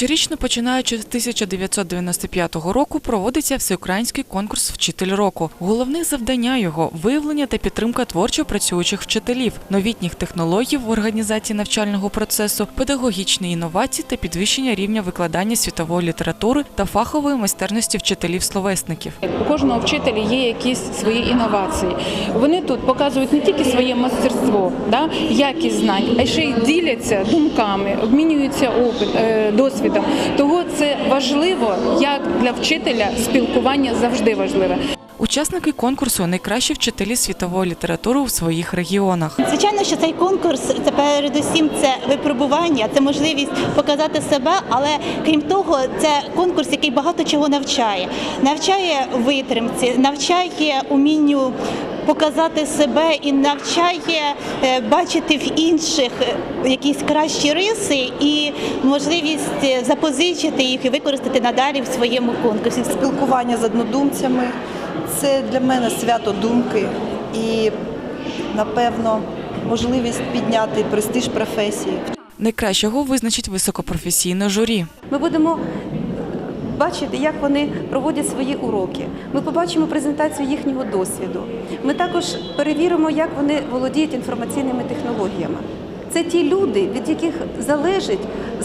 Щорічно, починаючи з 1995 року, проводиться всеукраїнський конкурс Вчитель року. Головне завдання його виявлення та підтримка творчо працюючих вчителів, новітніх технологій в організації навчального процесу, педагогічні інновації та підвищення рівня викладання світової літератури та фахової майстерності вчителів-словесників. У кожного вчителя є якісь свої інновації. Вони тут показують не тільки своє мастерство, да, якість знань, а ще й діляться думками, обмінюються опит, е, досвідом. Того це важливо, як для вчителя спілкування завжди важливе. Учасники конкурсу найкращі вчителі світової літератури у своїх регіонах. Звичайно, що цей конкурс це передусім це випробування, це можливість показати себе, але крім того, це конкурс, який багато чого навчає. Навчає витримці, навчає умінню показати себе і навчає е, бачити в інших е, якісь кращі риси і можливість е, запозичити їх і використати надалі в своєму конкурсі. спілкування з однодумцями. Це для мене свято думки і, напевно, можливість підняти престиж професії. Найкращого визначить високопрофесійне журі. Ми будемо бачити, як вони проводять свої уроки. Ми побачимо презентацію їхнього досвіду. Ми також перевіримо, як вони володіють інформаційними технологіями. Це ті люди, від яких залежить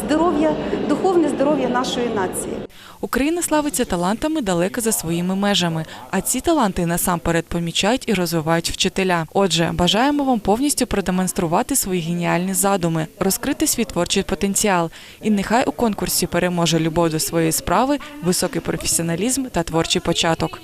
здоров'я, духовне здоров'я нашої нації. Україна славиться талантами далеко за своїми межами, а ці таланти насамперед помічають і розвивають вчителя. Отже, бажаємо вам повністю продемонструвати свої геніальні задуми, розкрити свій творчий потенціал. І нехай у конкурсі переможе любов до своєї справи, високий професіоналізм та творчий початок.